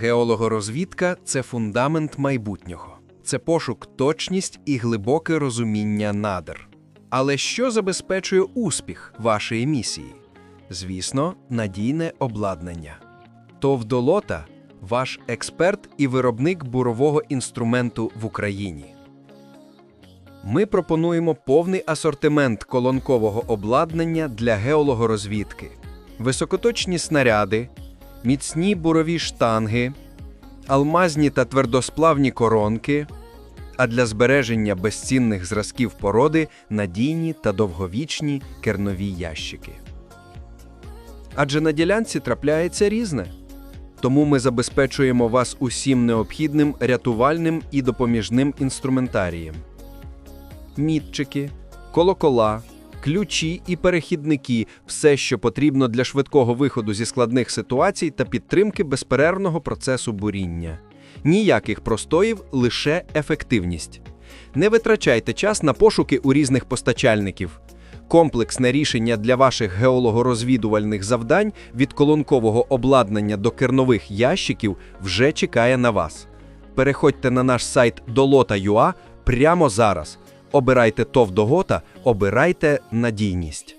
Геологорозвідка це фундамент майбутнього. Це пошук, точність і глибоке розуміння надр. Але що забезпечує успіх вашої місії? Звісно, надійне обладнання. ТОВ «Долота» – ваш експерт і виробник бурового інструменту в Україні. Ми пропонуємо повний асортимент колонкового обладнання для геологорозвідки, високоточні снаряди, міцні бурові штанги, алмазні та твердосплавні коронки, а для збереження безцінних зразків породи надійні та довговічні кернові ящики. Адже на ділянці трапляється різне. Тому ми забезпечуємо вас усім необхідним рятувальним і допоміжним інструментарієм мітчики, колокола, ключі і перехідники все, що потрібно для швидкого виходу зі складних ситуацій та підтримки безперервного процесу буріння. Ніяких простоїв, лише ефективність. Не витрачайте час на пошуки у різних постачальників. Комплексне рішення для ваших геологорозвідувальних завдань від колонкового обладнання до кернових ящиків вже чекає на вас. Переходьте на наш сайт dolota.ua прямо зараз. Обирайте товдогота, обирайте надійність.